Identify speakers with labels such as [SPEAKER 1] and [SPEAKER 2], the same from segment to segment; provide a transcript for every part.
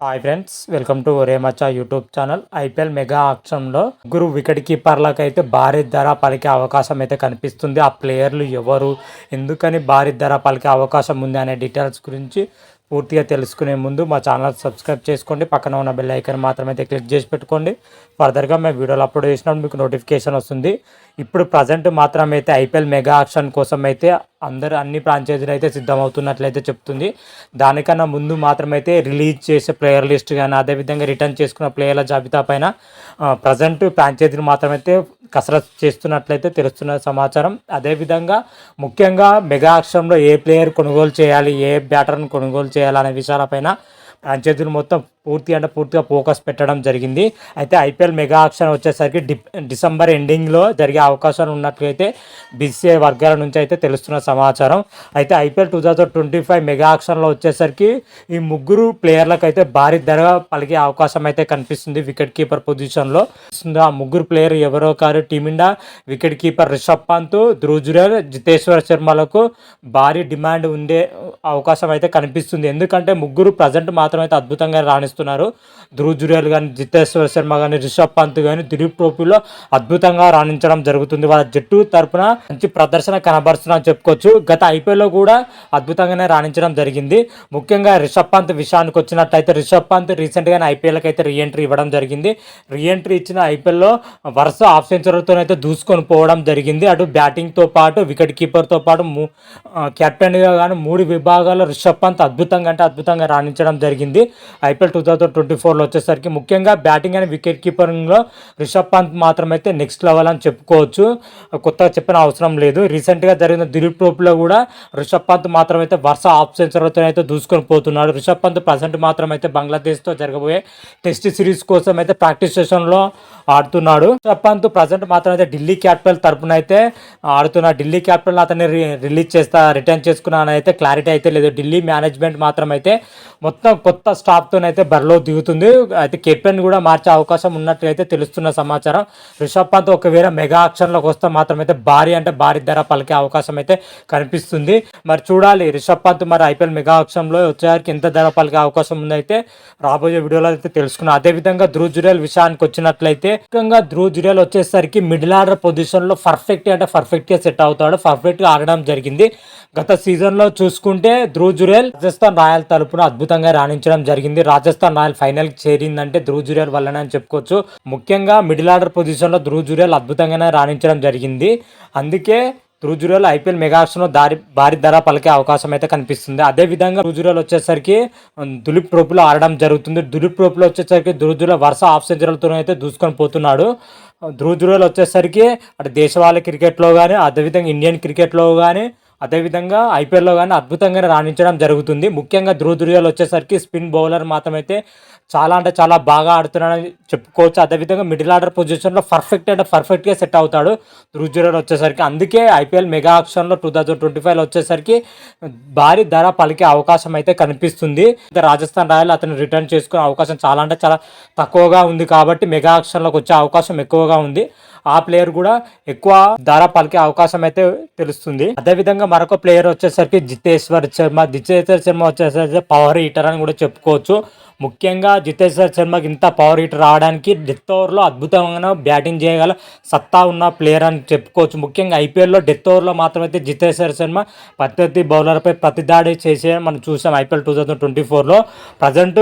[SPEAKER 1] Hi friends welcome to ఒరే YouTube channel IPL mega ఆక్షన్లో ముగ్గురు వికెట్ కీపర్లకు అయితే భారీ ధర పలికే అవకాశం అయితే కనిపిస్తుంది. ఆ ప్లేయర్లు ఎవరు? ఎందుకని భారీ ధర పలికే అవకాశం ఉంది అనే డీటెయిల్స్ గురించి పూర్తిగా తెలుసుకునే ముందు మా ఛానల్ సబ్స్క్రైబ్ చేసుకోండి. పక్కన ఉన్న బెల్ ఐకన్ మాత్రమే క్లిక్ చేసి పెట్టుకోండి. ఫర్దర్గా మేము వీడియోలు అప్లోడ్ చేసినప్పుడు మీకు నోటిఫికేషన్ వస్తుంది. ఇప్పుడు ప్రజెంట్ మాత్రం అయితే ఐపీఎల్ మెగా ఆక్షన్ కోసం అయితే అందరు అన్ని ఫ్రాంచైజీలు అయితే సిద్ధమవుతున్నట్లయితే చెప్తుంది. దానికన్నా ముందు మాత్రమైతే రిలీజ్ చేసే ప్లేయర్ లిస్ట్ కానీ అదేవిధంగా రిటర్న్ చేసుకున్న ప్లేయర్ల జాబితా పైన ప్రజెంట్ ఫ్రాంచైజీలు మాత్రమైతే కసరత్తు చేస్తున్నట్లయితే తెలుస్తున్న సమాచారం. అదేవిధంగా ముఖ్యంగా మెగా ఏ ప్లేయర్ కొనుగోలు చేయాలి ఏ బ్యాటర్ని కొనుగోలు చేయాలి అనే విషయాలపైన ఫ్రాంచైజీలు మొత్తం పూర్తి అంటే పూర్తిగా ఫోకస్ పెట్టడం జరిగింది. అయితే ఐపీఎల్ మెగా ఆక్షన్ వచ్చేసరికి డి డిసెంబర్ ఎండింగ్లో జరిగే అవకాశాలు ఉన్నట్లయితే బీసీఐ వర్గాల నుంచి అయితే తెలుస్తున్న సమాచారం. అయితే IPL two thousand twenty five mega ఆక్షన్లో వచ్చేసరికి ఈ ముగ్గురు ప్లేయర్లకు అయితే భారీ ధర పలికే అవకాశం అయితే కనిపిస్తుంది వికెట్ కీపర్ పొజిషన్లో. ఆ ముగ్గురు ప్లేయర్ ఎవరో car team India wicket keeper Rishabh Pant Dhruv Jurel Jiteshwar శర్మలకు భారీ డిమాండ్ ఉండే అవకాశం అయితే కనిపిస్తుంది. ఎందుకంటే ముగ్గురు ప్రజెంట్ మాత్రం అయితే అద్భుతంగా రాణిస్తున్నారు ధ్రువ్ జురేల్ కానీ జితేశ్వర్ శర్మ కానీ రిషబ్ పంత్ కానీ దిలీప్ ట్రోఫీలో అద్భుతంగా రాణించడం జరుగుతుంది. వాళ్ళ జట్టు తరపున మంచి ప్రదర్శన కనబరుస్తుందని చెప్పుకోవచ్చు. గత ఐపీఎల్లో కూడా అద్భుతంగానే రాణించడం జరిగింది. ముఖ్యంగా రిషబ్ పంత్ విషయానికి వచ్చినట్టయితే రిషబ్ పంత్ రీసెంట్గానే ఐపీఎల్కి అయితే రీఎంట్రీ ఇవ్వడం జరిగింది. రీఎంట్రీ ఇచ్చిన ఐపీఎల్లో వరుస ఆఫ్ సెంచరీతో అయితే దూసుకొని పోవడం జరిగింది. అటు బ్యాటింగ్తో పాటు వికెట్ కీపర్తో పాటు మూ కెప్టెన్గా కానీ మూడు విభాగాల్లో రిషబ్ పంత్ అద్భుతంగా అంటే అద్భుతంగా రాణించడం జరిగింది. IPL two two thousand twenty ఫోర్లో వచ్చేసరికి ముఖ్యంగా బ్యాటింగ్ అండ్ వికెట్ కీపరింగ్లో రిషబ్ పంత్ మాత్రం అయితే నెక్స్ట్ లెవెల్ అని చెప్పుకోవచ్చు. కొత్తగా చెప్పిన అవసరం లేదు. రీసెంట్గా జరిగిన దిలీప్ ట్రోప్లో కూడా రిషబ్ పంత్ మాత్రమైతే వరుస ఆఫ్ సెంచరీతో అయితే దూసుకొని పోతున్నాడు. రిషబ్ పంత్ ప్రజెంట్ అయితే బంగ్లాదేశ్తో జరగబోయే టెస్ట్ సిరీస్ కోసం అయితే ప్రాక్టీస్ సెషన్లో ఆడుతున్నాడు. రిషబ్ పంత్ ప్రజెంట్ మాత్రం అయితే ఢిల్లీ క్యాపిటల్ తరపున అయితే ఆడుతున్నాడు. ఢిల్లీ క్యాపిటల్ అతన్ని రిలీజ్ చేస్తా రిటర్న్ చేసుకున్నానైతే క్లారిటీ అయితే లేదు. ఢిల్లీ మేనేజ్మెంట్ మాత్రం అయితే మొత్తం కొత్త స్టాఫ్తోనైతే బరిలో దిగుతుంది. అయితే కెప్టెన్ కూడా మార్చే అవకాశం ఉన్నట్లయితే తెలుస్తున్న సమాచారం. రిషబ్ పంత్ ఒకవేళ మెగా ఆక్షన్లోకి వస్తే మాత్రం అయితే భారీ అంటే భారీ ధర పలికే అవకాశం అయితే కనిపిస్తుంది. మరి చూడాలి రిషబ్ పంత్ మరి ఐపీఎల్ మెగా ఆక్షన్లో వచ్చేసరికి ఎంత ధర పలికే అవకాశం ఉందైతే రాబోయే వీడియోలో అయితే తెలుసుకున్నాం అదేవిధంగా ధ్రువ్ జురేల్ విషయానికి వచ్చినట్లయితే ముఖ్యంగా ధ్రువ్ జురేల్ వచ్చేసరికి మిడిల్ ఆర్డర్ పొజిషన్లో పర్ఫెక్ట్ అంటే పర్ఫెక్ట్గా సెట్ అవుతాడు. పర్ఫెక్ట్గా ఆడడం జరిగింది. గత సీజన్లో చూసుకుంటే ధ్రువ్ జురేల్ రాజస్థాన్ రాయల్ తరపున అద్భుతంగా రాణించడం జరిగింది. రాజస్థాన్ రాయల్ ఫైనల్కి చేరిందంటే ధ్రువ్ జురేల్ వల్లనే అని చెప్పుకోవచ్చు. ముఖ్యంగా మిడిల్ ఆర్డర్ పొజిషన్లో ధ్రువ్ జురేల్ అద్భుతంగానే రాణించడం జరిగింది. అందుకే రుజురాలు ఐపీఎల్ మెగాస్లో దారి భారీ ధర పలికే అవకాశం అయితే కనిపిస్తుంది. అదేవిధంగా రుజురాలు వచ్చేసరికి దులీప్ ట్రోఫీలో ఆడడం జరుగుతుంది. దులీప్ ట్రోఫీలో వచ్చేసరికి ధ్రుజుల వరుస ఆఫ్ సెంచరీలతో అయితే దూసుకొని పోతున్నాడు. ధ్రుజురల్ వచ్చేసరికి అటు దేశవాళీ క్రికెట్లో కానీ అదేవిధంగా ఇండియన్ క్రికెట్లో కానీ అదేవిధంగా ఐపీఎల్లో కానీ అద్భుతంగా రాణించడం జరుగుతుంది. ముఖ్యంగా ధ్రువ వచ్చేసరికి స్పిన్ బౌలర్ మాత్రమైతే చాలా అంటే చాలా బాగా ఆడుతున్నాడని చెప్పుకోవచ్చు. అదేవిధంగా మిడిల్ ఆర్డర్ పొజిషన్లో పర్ఫెక్ట్ అంటే పర్ఫెక్ట్గా సెట్ అవుతాడు ధ్రువ వచ్చేసరికి. అందుకే ఐపీఎల్ మెగా ఆక్షన్లో టూ థౌజండ్ ట్వంటీ ఫైవ్లో వచ్చేసరికి భారీ ధర పలికే అవకాశం అయితే కనిపిస్తుంది. రాజస్థాన్ రాయల్ అతను రిటర్న్ చేసుకునే అవకాశం చాలా అంటే చాలా తక్కువగా ఉంది కాబట్టి మెగా ఆక్షన్లోకి వచ్చే అవకాశం ఎక్కువగా ఉంది. ఆ ప్లేయర్ కూడా ఎక్కువ ధర పలికే అవకాశం అయితే తెలుస్తుంది. అదేవిధంగా మరొక ప్లేయర్ వచ్చేసరికి జితేశ్వర్ శర్మ జితేశ్వర్ శర్మ వచ్చేసరికి పవర్ హీటర్ అని కూడా చెప్పుకోవచ్చు. ముఖ్యంగా జితేశ్వర్ శర్మకి ఇంత పవర్ హీటర్ రావడానికి డెత్ ఓవర్లో అద్భుతంగా బ్యాటింగ్ చేయగల సత్తా ఉన్న ప్లేయర్ అని చెప్పుకోవచ్చు. ముఖ్యంగా ఐపీఎల్లో డెత్ ఓవర్లో మాత్రమైతే జితేశ్వర్ శర్మ ప్రత్యర్థి బౌలర్పై ప్రతిదాడి చేసే మనం చూసాం ఐపీఎల్ టూ థౌజండ్ ట్వంటీ ఫోర్లో ప్రజెంట్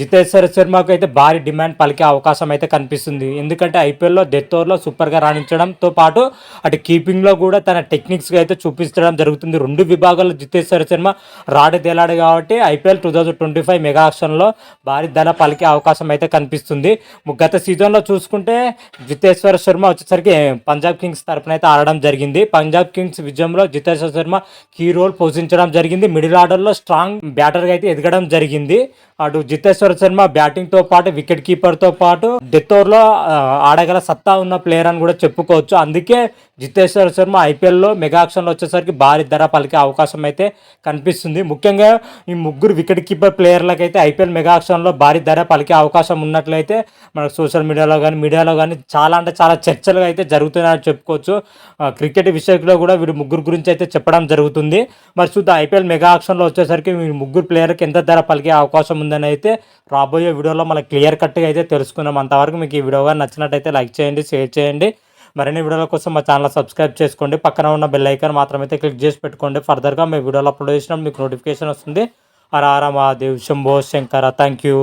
[SPEAKER 1] జితేశ్వర్ శర్మకు అయితే భారీ డిమాండ్ పలికే అవకాశం అయితే కనిపిస్తుంది. ఎందుకంటే ఐపీఎల్లో డెత్ ఓవర్లో సూపర్గా రాణించడంతో పాటు అటు కీపింగ్లో కూడా తన టెక్నిక్స్గా అయితే చూపించడం జరుగుతుంది. రెండు విభాగాల్లో జితేశ్వర్ శర్మ రాడి తేలాడు కాబట్టి IPL two thousand twenty five mega ఆప్షన్లో భారీ ధన పలికే అవకాశం అయితే కనిపిస్తుంది. గత సీజన్లో చూసుకుంటే జితేశ్వర శర్మ వచ్చేసరికి పంజాబ్ కింగ్స్ తరఫున అయితే ఆడడం జరిగింది. పంజాబ్ కింగ్స్ విజయంలో జితేశ్వర శర్మ కీ రోల్ పోషించడం జరిగింది. మిడిల్ ఆర్డర్లో స్ట్రాంగ్ బ్యాటర్గా అయితే ఎదగడం జరిగింది. అటు జితేశ్వర శర్మ బ్యాటింగ్తో పాటు వికెట్ కీపర్తో పాటు డెత్తోర్లో ఆడగల సత్తా ఉన్న ప్లేయర్ అని కూడా చెప్పుకోవచ్చు. అందుకే జితేశ్వర శర్మ ఐపీఎల్లో మెగాక్షన్లో వచ్చేసరికి భారీ ధర పలికే అవకాశం అయితే కనిపిస్తుంది. ముఖ్యంగా ఈ ముగ్గురు వికెట్ కీపర్ ప్లేయర్లకైతే ఐపీఎల్ మెగాక్షన్లో భారీ ధర పలికే అవకాశం ఉన్నట్లయితే మనకు సోషల్ మీడియాలో కానీ మీడియాలో కానీ చాలా అంటే చాలా చర్చలు అయితే జరుగుతున్నాయని చెప్పుకోవచ్చు. క్రికెట్ విషయంలో కూడా వీడు ముగ్గురు గురించి అయితే చెప్పడం జరుగుతుంది. మరి చూద్దాం ఐపీఎల్ మెగా ఆక్షన్లో వచ్చేసరికి ముగ్గురు ప్లేయర్కి ఎంత ధర పలికే అవకాశం ఉందని అయితే రాబోయే వీడియోలో మనకి క్లియర్ కట్గా అయితే తెలుసుకుందాం. అంతవరకు మీకు ఈ వీడియో కానీ నచ్చినట్టయితే లైక్ చేయండి షేర్ చేయండి. మరిన్ని వీడియోల కోసం మా ఛానల్ సబ్స్క్రైబ్ చేసుకోండి. పక్కన ఉన్న బెల్ ఐకాన్ మాత్రమైతే క్లిక్ చేసి పెట్టుకోండి. ఫర్దర్గా మీ వీడియోలో అప్లోడ్ చేసినప్పుడు మీకు నోటిఫికేషన్ వస్తుంది. Hara Hara Mahadev Shambho Shankar thank you